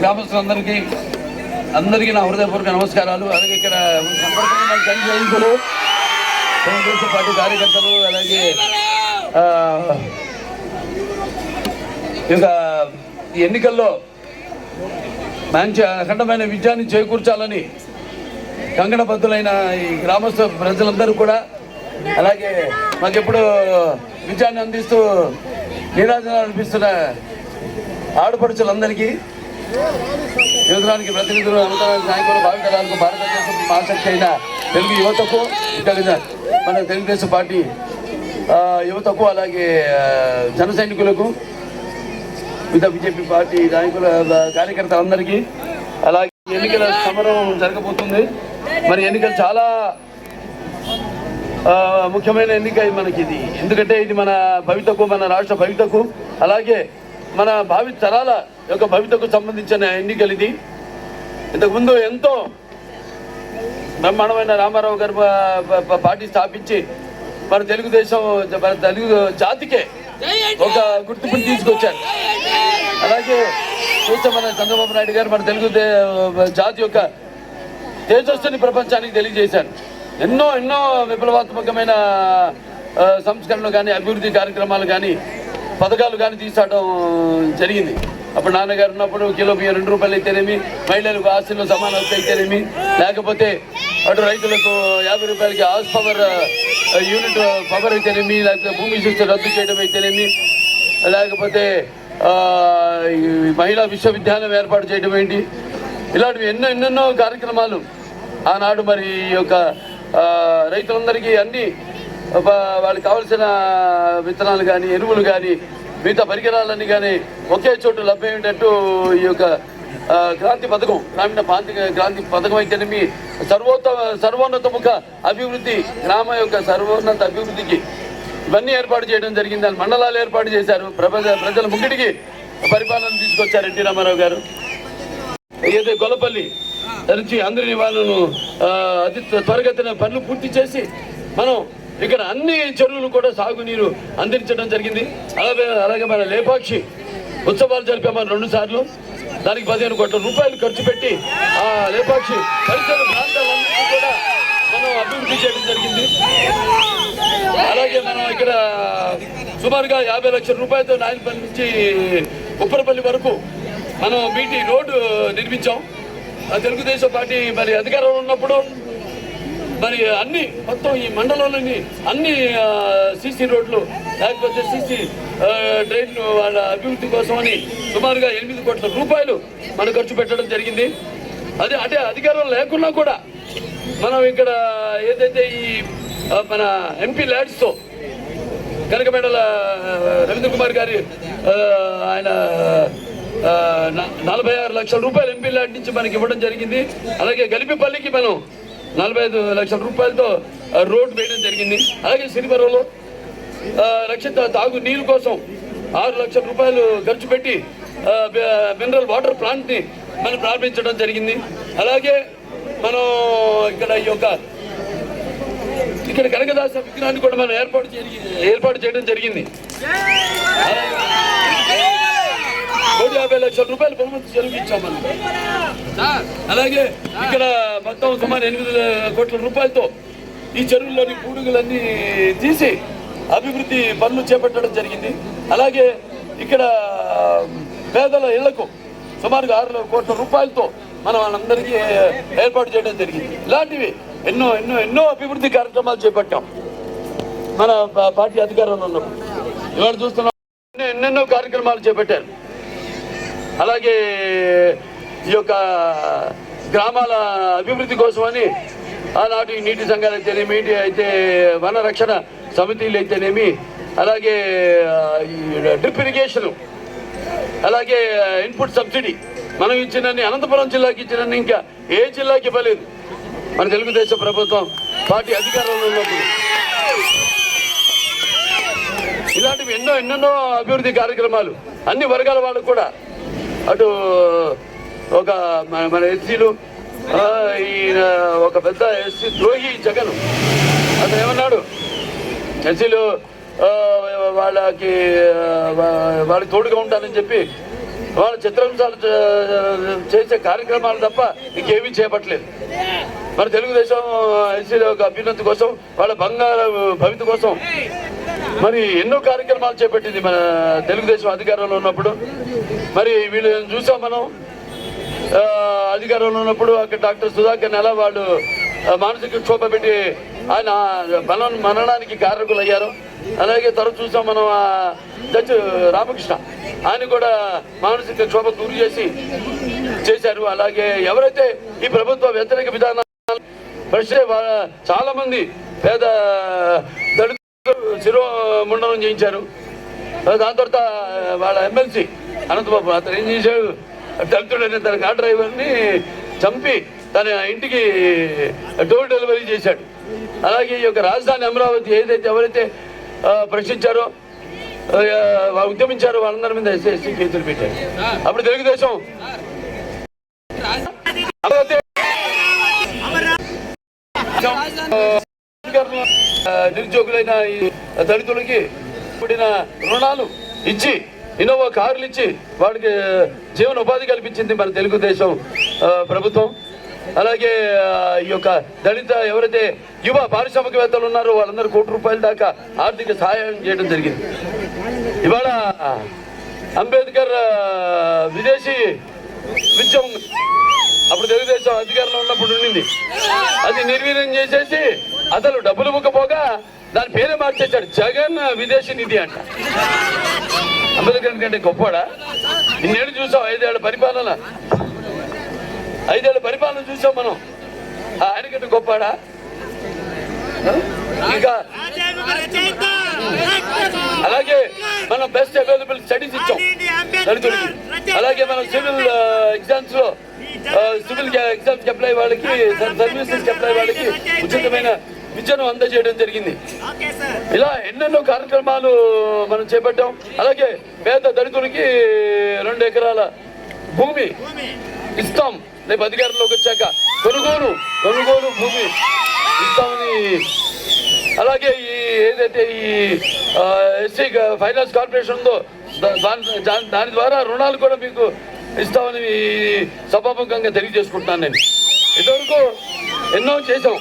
గ్రామస్తులందరికీ అందరికీ నా హృదయపూర్వక నమస్కారాలు. అలాగే ఇక్కడ సంపర్కమైన జన సైనికులు తెలుగుదేశం పార్టీ కార్యకర్తలు అలాగే ఇక ఈ ఎన్నికల్లో మంచి అఖండమైన విజయాన్ని చేకూర్చాలని కంకణబద్ధులైన ఈ గ్రామస్థ ప్రజలందరూ కూడా అలాగే మాకెప్పుడు విజయాన్ని అందిస్తూ నీరాజనాలు అనిపిస్తున్న ఆడపడుచులందరికీ యువతరానికి ప్రతినిధులు అమతరానికి నాయకులు భావితరాలకు భారతదేశం ఆసక్తి అయిన తెలుగు యువతకు మన తెలుగుదేశం పార్టీ యువతకు అలాగే జన సైనికులకు వివిధ బీజేపీ పార్టీ నాయకుల కార్యకర్తలందరికీ అలాగే ఎన్నికల సమరం జరగబోతుంది. మరి ఎన్నికలు చాలా ముఖ్యమైన ఎన్నిక మనకి ఇది. ఎందుకంటే ఇది మన భవితకు మన రాష్ట్ర భవితకు అలాగే మన భావి తరాల యొక్క భవితకు సంబంధించిన ఎన్నికలు ఇది ఇంతకుముందు ఎంతో బ్రహ్మాండమైన రామారావు గారు పార్టీ స్థాపించి మన తెలుగుదేశం మన తెలుగు జాతికే ఒక గుర్తింపుని తీసుకొచ్చారు. అలాగే చూస్తే మన చంద్రబాబు నాయుడు గారు మన తెలుగు దే- జాతి యొక్క తేజస్సుని ప్రపంచానికి తెలియజేశారు. ఎన్నో ఎన్నో విప్లవాత్మకమైన సంస్కరణలు కానీ అభివృద్ధి కార్యక్రమాలు కానీ పథకాలు కానీ తీసుకోవడం జరిగింది. అప్పుడు నాన్నగారు ఉన్నప్పుడు కిలో బియ్యం రెండు రూపాయలు అయితేనేమి మహిళలకు ఆస్తులు సమాన అయితేనేమి లేకపోతే అటు రైతులకు యాభై రూపాయలకి హార్స్ పవర్ యూనిట్ పవర్ అయితేనేమి లేకపోతే భూమి శిస్తు రద్దు చేయడం అయితేనేమి లేకపోతే మహిళా విశ్వవిద్యాలయం ఏర్పాటు చేయడం ఏంటి? ఇలాంటివి ఎన్నో ఎన్నెన్నో కార్యక్రమాలు ఆనాడు మరి ఈ యొక్క రైతులందరికీ అన్ని వాళ్ళకి కావాల్సిన విత్తనాలు కానీ ఎరువులు కానీ మిగతా పరికరాలన్నీ కానీ ఒకే చోటు లభ్యమయ్యేటట్టు ఈ యొక్క క్రాంతి పథకం గ్రామీణ ప్రాంతి క్రాంతి పథకం అయితేనేమి సర్వోత్త సర్వోన్నతముఖ అభివృద్ధి గ్రామ యొక్క సర్వోన్నత అభివృద్ధికి ఇవన్నీ ఏర్పాటు చేయడం జరిగింది. దాని మండలాలు ఏర్పాటు చేశారు. ప్రపంచ ప్రజల ముగ్గుడికి పరిపాలన తీసుకొచ్చారు ఎన్టీ రామారావు గారు. ఏదైతే గొల్లపల్లి నుంచి అందరిని వాళ్ళను అతి త్వరగతిన పనులు పూర్తి చేసి మనం ఇక్కడ అన్ని చెరువులు కూడా సాగునీరు అందించడం జరిగింది. అలాగే అలాగే మన లేపాక్షి ఉత్సవాలు జరిపామని రెండు సార్లు. దానికి పదిహేను కోట్ల రూపాయలు ఖర్చు పెట్టి ఆ లేపాక్షి పరిసర ప్రాంతాలన్నింటినీ కూడా మనం అభివృద్ధి చేయడం జరిగింది. అలాగే మనం ఇక్కడ సుమారుగా యాభై లక్షల రూపాయలతో నాయనపల్లి నుంచి ఉప్పరపల్లి వరకు మనం బీటీ రోడ్డు నిర్మించాం. ఆ తెలుగుదేశం పార్టీ మరి అధికారంలో ఉన్నప్పుడు మరి అన్ని మొత్తం ఈ మండలంలోని అన్ని సీసీ రోడ్లు లేకపోతే సీసీ డ్రైన్లు వాళ్ళ అభివృద్ధి కోసమని సుమారుగా ఎనిమిది కోట్ల రూపాయలు మనం ఖర్చు పెట్టడం జరిగింది. అదే అంటే అధికారం లేకున్నా కూడా మనం ఇక్కడ ఏదైతే ఈ మన ఎంపీ ల్యాడ్స్తో కనకమేడల రవీంద్ర కుమార్ గారి ఆయన నలభై ఆరు లక్షల రూపాయలు ఎంపీ ల్యాడ్ నుంచి మనకి ఇవ్వడం జరిగింది. అలాగే గలిపిపల్లికి మనం నలభై ఐదు లక్షల రూపాయలతో ఆ, రోడ్ వేయడం జరిగింది. అలాగే సిరివరంలో రక్షిత తాగు నీరు కోసం ఆరు లక్షల రూపాయలు ఖర్చు పెట్టి మినరల్ వాటర్ ప్లాంట్ని మనం ప్రారంభించడం జరిగింది. అలాగే మనం ఇక్కడ ఈ యొక్క ఇక్కడ కనకదాస విగ్రహాన్ని కూడా మనం ఏర్పాటు ఏర్పాటు చేయడం జరిగింది. కోటి యాభై లక్షల రూపాయలు బహుమతి చెరువుకి ఇచ్చాం మనం అలాగే ఇక్కడ మొత్తం సుమారు ఎనిమిది కోట్ల రూపాయలతో ఈ చెరువుల్లోని పూడుగులన్నీ తీసి అభివృద్ధి పనులు చేపట్టడం జరిగింది. అలాగే ఇక్కడ పేదల ఇళ్ళకు సుమారుగా ఆరు కోట్ల రూపాయలతో మనం వాళ్ళందరికీ ఏర్పాటు చేయడం జరిగింది. ఇలాంటివి ఎన్నో ఎన్నో ఎన్నో అభివృద్ధి కార్యక్రమాలు చేపట్టాం. మన పార్టీ అధికారంలో ఉన్నప్పుడు. ఇవాళ చూస్తున్నాం ఎన్నో- ఎన్నెన్నో కార్యక్రమాలు చేపట్టారు. అలాగే ఈ యొక్క గ్రామాల అభివృద్ధి కోసమని ఆనాటి నీటి సంఘాలు అయితేనేమి అయితే వన రక్షణ సమితిలు అయితేనేమి అలాగే ఈ డ్రిప్ ఇరిగేషన్ అలాగే ఇన్పుట్ సబ్సిడీ మనం ఇచ్చినన్ని అనంతపురం జిల్లాకి ఇచ్చినన్ని ఇంకా ఏ జిల్లాకి ఇవ్వలేదు. మన తెలుగుదేశం ప్రభుత్వం పార్టీ అధికారంలో ఉన్నప్పుడు. ఇలాంటివి ఎన్నో ఎన్నెన్నో అభివృద్ధి కార్యక్రమాలు అన్ని వర్గాల వాళ్ళకు కూడా అటు ఒక మన మన ఎస్సీలు ఈయన ఒక పెద్ద ఎస్సీ ద్రోహి జగన్. అతను ఏమన్నాడు? ఎస్సీలు వాళ్ళకి వాళ్ళకి తోడుగా ఉంటానని చెప్పి వాళ్ళ చిత్రాంశాలు చే- చేసే కార్యక్రమాలు తప్ప ఇంకేమీ చేపట్టలేదు. మన తెలుగుదేశం ఎస్సీల యొక్క అభ్యున్నతి కోసం వాళ్ళ బంగారు భవిత కోసం మరి ఎన్నో కార్యక్రమాలు చేపట్టింది మన తెలుగుదేశం అధికారంలో ఉన్నప్పుడు. మరి వీళ్ళు చూసాం మనం. ఆ, అధికారంలో ఉన్నప్పుడు అక్కడ డాక్టర్ సుధాకర్ నెల వాళ్ళు మానసిక క్షోభ పెట్టి ఆయన మనం మనడానికి కారకులు అయ్యారు అలాగే త్వర చూసాం మనం ఆ జడ్జి రామకృష్ణ. ఆయన కూడా మానసిక క్షోభ గురి చేసి చేశారు. అలాగే ఎవరైతే ఈ ప్రభుత్వ వ్యతిరేక విధానాలు ప్రశ్న చాలా మంది పేద దళిత శిరోముండనం చేయించారు. దాని తర్వాత వాళ్ళ ఎమ్మెల్సీ అనంతబాబు అతను ఏం చేశాడు? దళితుడనే తన కార్ డ్రైవర్ని చంపి తన ఇంటికి డోర్ డెలివరీ చేశాడు. అలాగే ఈ యొక్క రాజధాని అమరావతి ఏదైతే ఎవరైతే ప్రశ్నించారో ఉద్యమించారో వాళ్ళందరి మీద ఎస్సీ కేసులు పెట్టారు. అప్పుడు తెలుగుదేశం నిరుద్యోగులైన ఈ దళితులకి కూడిన రుణాలు ఇచ్చి ఇన్నోవా కార్లు ఇచ్చి వాడికి జీవన ఉపాధి కల్పించింది మన తెలుగుదేశం ప్రభుత్వం. అలాగే ఈ యొక్క దళిత ఎవరైతే యువ పారిశ్రామికవేత్తలు ఉన్నారో వాళ్ళందరూ కోటి రూపాయల దాకా ఆర్థిక సహాయం చేయడం జరిగింది. ఇవాళ అంబేద్కర్ విదేశీ విద్య ఉంది అప్పుడు తెలుగుదేశం అధికారంలో ఉన్నప్పుడు ఉండింది. అది నిర్వీర్యం చేసేసి అసలు డబ్బులు ముక్కపోగా దాని పేరే మార్చేశాడు. జగన్ విదేశీ నిధి అంట. అంబేద్కర్ కంటే గొప్పవాడా? ఇన్నేళ్ళు చూసాం ఐదేళ్ళ పరిపాలన. ఐదేళ్ళ పరిపాలన చూసాం మనం. ఆ ఆయన కంటే గొప్పవాడా? ఇంకా అలాగే మనం బెస్ట్ అవైలబుల్ స్టడీస్ ఇచ్చాం. దళితులకి అలాగే మనం సివిల్ ఎగ్జామ్స్ uh, లో సివిల్ ఎగ్జామ్స్ అప్లై వాళ్ళకి సర్వీసెస్ అప్లై వాళ్ళకి ఉచితమైన విద్యను అందజేయడం జరిగింది. ఇలా ఎన్నెన్నో కార్యక్రమాలు మనం చేపట్టాం. అలాగే పేద దళితులకి రెండు ఎకరాల భూమి ఇస్తాం. రేపు అధికారంలోకి వచ్చాక కొనుగోలు కొనుగోలు భూమి ఇస్తామని. అలాగే ఈ ఏదైతే ఈ ఎస్సీ ఫైనాన్స్ కార్పొరేషన్ ఉందో దాని ద్వారా రుణాలు కూడా మీకు ఇస్తామని సభాముఖంగా తెలియజేసుకుంటున్నాను నేను. ఇంతవరకు ఎన్నో చేసాం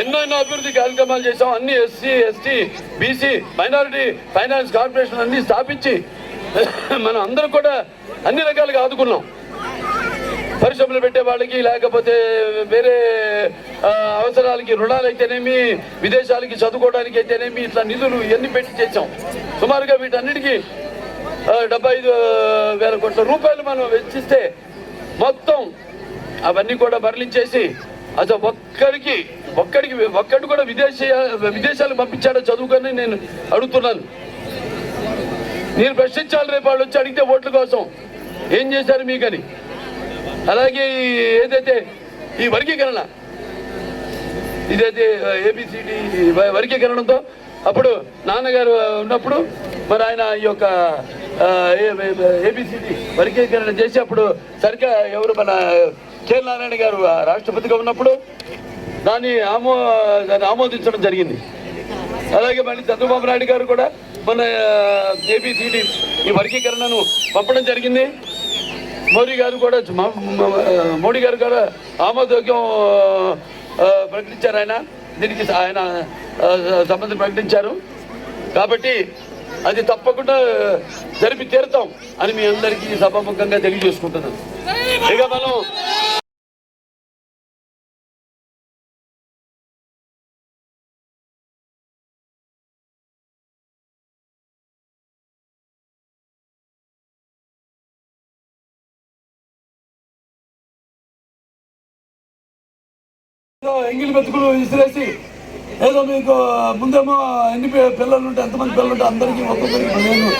ఎన్నో ఎన్నో అభివృద్ధి కార్యక్రమాలు చేసాం అన్ని SC ST BC minority finance corporation అన్ని స్థాపించి మనం అందరం కూడా అన్ని రకాలుగా ఆదుకున్నాం. పరిశ్రమలు పెట్టే వాళ్ళకి లేకపోతే వేరే అవసరాలకి రుణాలు అయితేనేమి విదేశాలకి చదువుకోవడానికి అయితేనేమి ఇట్లా నిధులు ఇవన్నీ పెట్టి చేసాం సుమారుగా వీటన్నిటికీ డెబ్బై ఐదు వేల కోట్ల రూపాయలు మనం వెచ్చిస్తే మొత్తం అవన్నీ కూడా మరలించేసి అసలు ఒక్కడికి ఒక్కడికి ఒక్కడికి కూడా విదేశీ విదేశాలకు పంపించాడో చదువుకొని నేను అడుగుతున్నాను. నేను ప్రశ్నించాలి రేపు వాళ్ళు వచ్చి అడిగితే ఓట్ల కోసం. ఏం చేశారు మీకని? అలాగే ఏదైతే ఈ వర్గీకరణ ఇదైతే ఏబిసిడి వర్గీకరణతో అప్పుడు నాన్నగారు ఉన్నప్పుడు మరి ఆయన ఈ యొక్క ఏబిసిడి వర్గీకరణ చేసి అప్పుడు సరిగ్గా ఎవరు మన కె నారాయణ గారు రాష్ట్రపతిగా ఉన్నప్పుడు దాన్ని ఆమో దాన్ని ఆమోదించడం జరిగింది. అలాగే మళ్ళీ చంద్రబాబు నాయుడు గారు కూడా మన ఏబిసిడి ఈ వర్గీకరణను పంపడం జరిగింది. మోడీ గారు కూడా మోడీ గారు కూడా ఆమోదోగ్యం ప్రకటించారు ఆయన. దీనికి ఆయన సంబంధం ప్రకటించారు. కాబట్టి అది తప్పకుండా జరిపి తీరుతాం అని మీ అందరికీ సభాముఖంగా తెలియజేసుకుంటున్నాను ఇక మనం ఎంగిల్ బతుకులు విసిరేసి ఏదో మీకు ముందేమో ఎన్ని పిల్లలు ఉంటే ఎంతమంది పిల్లలు ఉంటే అందరికీ ఒక్కొక్కరికి పదిహేను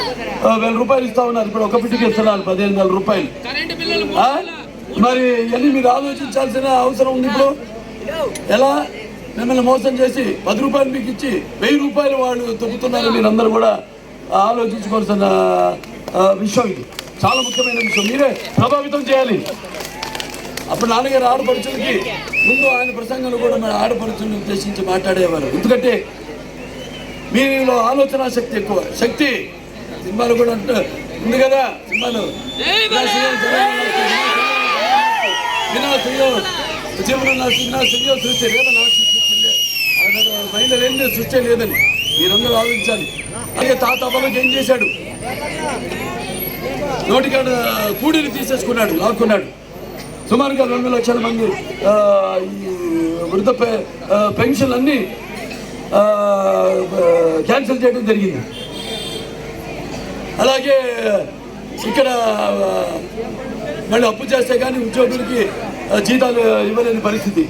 వేల రూపాయలు ఇస్తా ఉన్నారు. ఇప్పుడు ఒక బిడ్డకి ఇస్తున్నారు పదిహేను వేల రూపాయలు? మరి ఇవన్నీ మీరు ఆలోచించాల్సిన అవసరం ఉంది ఇప్పుడు. ఎలా? మిమ్మల్ని మోసం చేసి పది రూపాయలు మీకు ఇచ్చి వెయ్యి రూపాయలు వాళ్ళు తొక్కుతున్నారు మీరు అందరూ కూడా ఆలోచించుకోవాల్సిన విషయం ఇది. చాలా ముఖ్యమైన విషయం. మీరే ప్రభావితం చేయాలి. అప్పుడు నాన్నగారు ఆడపడుచులకి ముందు ఆయన ప్రసంగంలో కూడా మన ఆడపడుచులను ఉద్దేశించి మాట్లాడేవారు. ఎందుకంటే మీలో ఆలోచన శక్తి ఎక్కువ. శక్తి సినిమాలు కూడా అంట- ఉంది కదా సినిమాలు. వినాశయం, వినాశయం, నా నాశనం, సృష్టి లేదా నాశనం సృష్టి మైండ్ లేని సృష్టి లేదని మీరందరూ ఆలోచించాలి. అలాగే తాత అవ్వలకు ఏం చేశాడు? నోటికాడ కూడిని తీసేసుకున్నాడు లాక్కున్నాడు. సుమారుగా రెండు లక్షల మంది ఈ వృద్ధ పె- పెన్షన్ అన్నీ క్యాన్సిల్ చేయడం జరిగింది. అలాగే ఇక్కడ మళ్ళీ అప్పు చేస్తే కానీ ఉద్యోగులకి జీతాలు ఇవ్వలేని పరిస్థితి.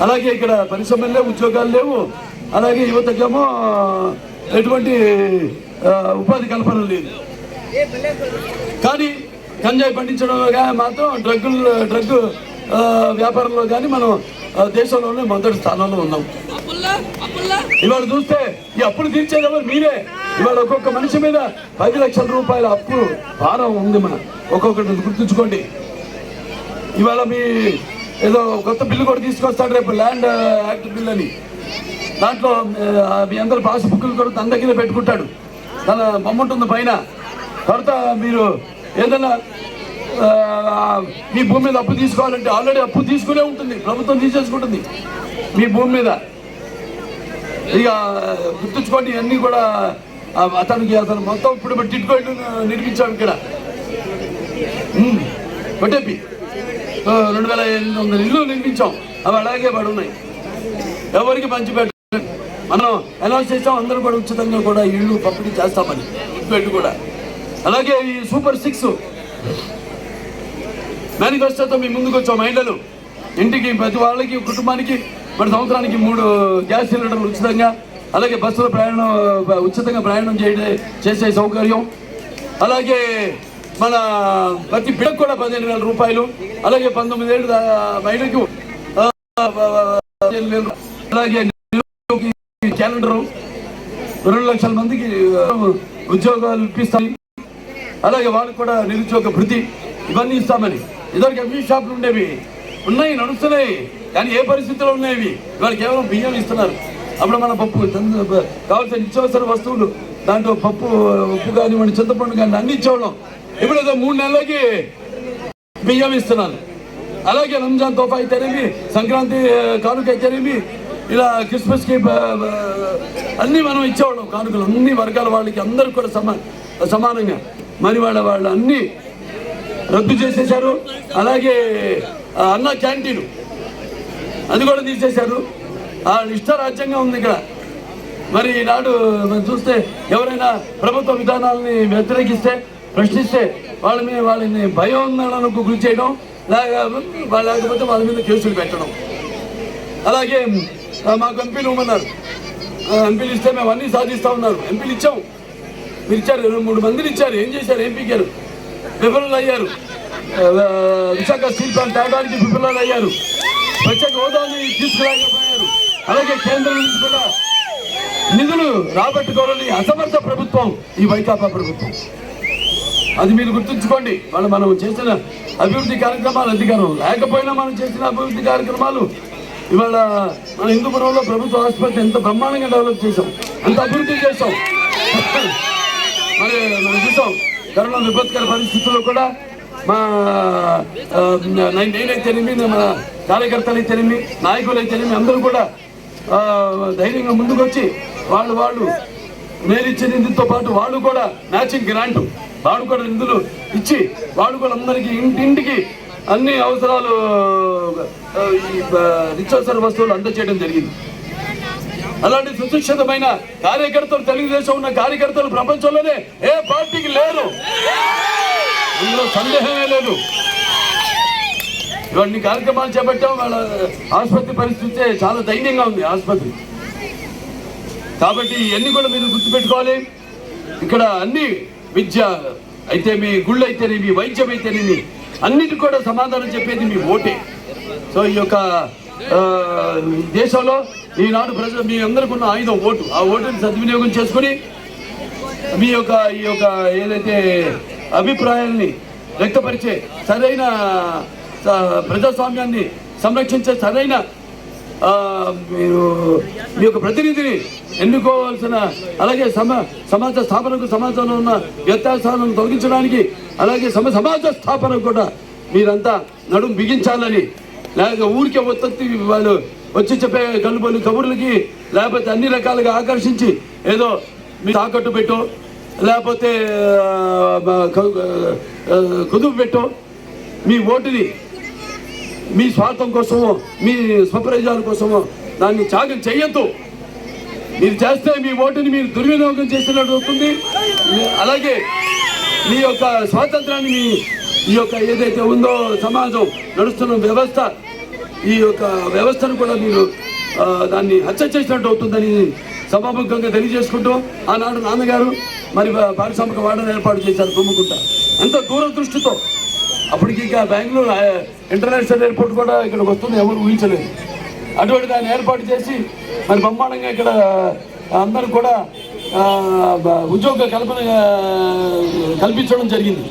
అలాగే ఇక్కడ పరిశ్రమలు లేవు ఉద్యోగాలు లేవు. అలాగే యువతకేమో ఎటువంటి ఉపాధి కల్పన లేదు. కానీ గంజాయి పండించడంలో కానీ మాత్రం డ్రగ్గులు డ్రగ్ వ్యాపారంలో కానీ మనం దేశంలోనే మొదటి స్థానంలో ఉన్నాం. ఇవాళ చూస్తే ఈ అప్పులు తీర్చేది ఎవరు మీరే. ఇవాళ ఒక్కొక్క మనిషి మీద పది లక్షల రూపాయల అప్పు భారం ఉంది మన. ఒక్కొక్కటి గుర్తుంచుకోండి. ఇవాళ మీ ఏదో కొత్త బిల్లు కూడా తీసుకొస్తాడు రేపు ల్యాండ్ యాక్ట్ బిల్ అని. దాంట్లో మీ అందరు పాస్ బుక్లు కూడా తన దగ్గర పెట్టుకుంటాడు. తన బొమ్మ ఉంటుంది పైన. తర్వాత మీరు ఏదైనా మీ భూమి మీద అప్పు తీసుకోవాలంటే ఆల్రెడీ అప్పు తీసుకునే ఉంటుంది ప్రభుత్వం తీసేసుకుంటుంది మీ భూమి మీద. ఇక గుర్తుంచుకోండి అన్నీ కూడా అతనికి అతను మొత్తం ఇప్పుడు టిట్కో నిర్మించాం ఇక్కడ. కొట్టేపి. రెండు వేల ఎనిమిది వందల ఇల్లు నిర్మించాం అవి అలాగే పడున్నాయి ఎవరికి మంచి పెట్ట మనం అనౌన్స్ చేసాం అందరూ కూడా ఉచితంగా కూడా ఇల్లు పంపిణీ చేస్తామని. గుర్తుపెట్టు కూడా. అలాగే ఈ సూపర్ సిక్స్ మేనిఫెస్టోతో మీ ముందుకు వచ్చాం మహిళలు ఇంటికి ప్రతి వాళ్ళకి కుటుంబానికి మన సంవత్సరానికి మూడు గ్యాస్ సిలిండర్లు ఉచితంగా అలాగే బస్సులో ప్రయాణం ఉచితంగా ప్రయాణం చేయడం చేసే సౌకర్యం. అలాగే మన ప్రతి బిడ్డకు కూడా పదిహేను వేల రూపాయలు అలాగే పంతొమ్మిది ఏళ్ళు మహిళకు పదిహేను వేలు అలాగే క్యాలెండరు. రెండు లక్షల మందికి ఉద్యోగాలు ఇప్పిస్తాయి అలాగే వాళ్ళకి కూడా నిరుద్యోగ భృతి ఇవన్నీ ఇస్తామని. ఇద్దరికి అన్ని షాపులు ఉండేవి. ఉన్నాయి నడుస్తున్నాయి. కానీ ఏ పరిస్థితిలో ఉన్నాయి ఇవాళ కేవలం బియ్యం ఇస్తున్నారు. అప్పుడు మన పప్పు కావాల్సిన నిత్యావసర వస్తువులు దాంట్లో పప్పు ఉప్పు కానివ్వండి చింతపండు కానీ అన్ని ఇచ్చేవాళ్ళం. ఇప్పుడు ఏదో మూడు నెలలకి బియ్యం ఇస్తున్నాను అలాగే రంజాన్ తోఫా అయితేనేమి సంక్రాంతి కానుక అయితేనేమి ఇలా క్రిస్మస్కి అన్నీ మనం ఇచ్చేవాళ్ళం. కానుకలు అన్ని వర్గాల వాళ్ళకి అందరికి కూడా సమా సమానంగా. మరి వాళ్ళ వాళ్ళు అన్నీ రద్దు చేసేశారు. అలాగే అన్న క్యాంటీన్ అది కూడా తీసేశారు. ఆ ఇష్టరాజ్యంగా ఉంది ఇక్కడ. మరి ఈనాడు మనం చూస్తే ఎవరైనా ప్రభుత్వ విధానాలని వ్యతిరేకిస్తే ప్రశ్నిస్తే వాళ్ళ మీద వాళ్ళని భయోందనకు గురి చేయడం లేకపోతే వాళ్ళ మీద కేసులు పెట్టడం. అలాగే మాకు ఎంపీలు ఇవ్వమన్నారు. ఎంపీలు ఇస్తే మేము అన్నీ సాధిస్తూ ఉన్నారు. ఎంపీలు ఇచ్చాము మీరు ఇచ్చారు ఇరవై మూడు మందిని ఇచ్చారు. ఏం చేశారు? ఏం పీకారు? విఫలం అయ్యారు. విశాఖ స్టీల్ ప్లాంట్ తేవడానికి విఫలం అయ్యారు. ప్రత్యేక హోదాని తీసుకురాకపోయారు. అలాగే కేంద్రం నుంచి కూడా నిధులు రాబట్టుకోవాలని అసమర్థ ప్రభుత్వం ఈ వైకాపా ప్రభుత్వం. అది మీరు గుర్తుంచుకోండి. వాళ్ళు మనం చేసిన అభివృద్ధి కార్యక్రమాలు అధికారం లేకపోయినా మనం చేసిన అభివృద్ధి కార్యక్రమాలు. ఇవాళ మన హిందూపురంలో ప్రభుత్వ ఆసుపత్రి ఎంత బ్రహ్మాండంగా డెవలప్ చేసాం ఎంత అభివృద్ధి చేసాం మరి మనం చూసాం కరోనా విపత్కర పరిస్థితుల్లో కూడా మా ఆ, నై- నేనైతేనేమి మన కార్యకర్తలు అయితేనేమి నాయకులు అయితేనేమి అందరూ కూడా ధైర్యంగా ముందుకు వచ్చి వాళ్ళు వాళ్ళు మేలిచ్చిన నిధులతో పాటు వాళ్ళు కూడా మ్యాచింగ్ గ్రాంట్ వాళ్ళు కూడా నిధులు ఇచ్చి వాళ్ళు కూడా అందరికీ ఇంటింటికి అన్ని అవసరాలు ఈ నిత్యావసర వస్తువులు అందజేయడం జరిగింది. అలాంటి సుశిక్షితమైన కార్యకర్తలు తెలుగుదేశం ఉన్న కార్యకర్తలు ప్రపంచంలోనే ఏ పార్టీకి లేరు. ఇందులో సందేహమే లేదు. ఇవన్నీ కార్యక్రమాలు చేపట్టాం వాళ్ళ ఆసుపత్రి పరిస్థితి చాలా దైన్యంగా ఉంది ఆసుపత్రి. కాబట్టి ఇవన్నీ కూడా మీరు గుర్తుపెట్టుకోవాలి. ఇక్కడ అన్ని విద్య అయితే మీ గుళ్ళు అయితేనేమి వైద్యం అయితేనేమి అన్నిటి కూడా సమాధానం చెప్పేది మీ ఓటే. సో ఈ యొక్క దేశంలో ఈనాడు ప్రజలు మీ అందరికి ఉన్న ఆయుధం ఓటు. ఆ ఓటుని సద్వినియోగం చేసుకుని మీ యొక్క ఈ యొక్క ఏదైతే అభిప్రాయాల్ని వ్యక్తపరిచే సరైన ప్రజాస్వామ్యాన్ని సంరక్షించే సరైన మీరు మీ యొక్క ప్రతినిధిని ఎన్నుకోవాల్సిన అలాగే సమ సమాజ స్థాపనకు సమాజంలో ఉన్న వ్యత్యాసాలను తొలగించడానికి అలాగే సమ సమాజ స్థాపనకు కూడా మీరంతా నడుము బిగించాలని లేక ఊరికే ఒత్తి వాళ్ళు వచ్చి చెప్పే కలుపులు కబుర్లకి లేకపోతే అన్ని రకాలుగా ఆకర్షించి ఏదో మీరు తాకట్టు పెట్టో లేకపోతే ఆ, కుదుపు పెట్టో మీ ఓటుని మీ స్వార్థం కోసమో మీ స్వప్రయోజనాల కోసమో దాన్ని త్యాగం చేయొద్దు మీరు చేస్తే మీ ఓటుని మీరు దుర్వినియోగం చేసినట్టు అవుతుంది. అలాగే మీ యొక్క స్వాతంత్రాన్ని మీ ఈ యొక్క ఏదైతే ఉందో సమాజం నడుస్తున్న వ్యవస్థ ఈ యొక్క వ్యవస్థను కూడా మీరు దాన్ని హత్య చేసినట్టు అవుతుందని సభాముఖంగా తెలియజేసుకుంటూ ఆనాడు నాన్నగారు మరి పారిశ్రామిక వాడని ఏర్పాటు చేశారు తుమ్ముకుంట ఎంత దూరదృష్టితో అప్పటికి ఇక బెంగళూరు ఇంటర్నేషనల్ ఎయిర్పోర్ట్ కూడా ఇక్కడికి వస్తుంది ఎవరు ఊహించలేదు. అటువంటి దాన్ని ఏర్పాటు చేసి మరి బ్రహ్మాండంగా ఇక్కడ అందరూ కూడా ఉద్యోగ కల్పన కల్పించడం జరిగింది.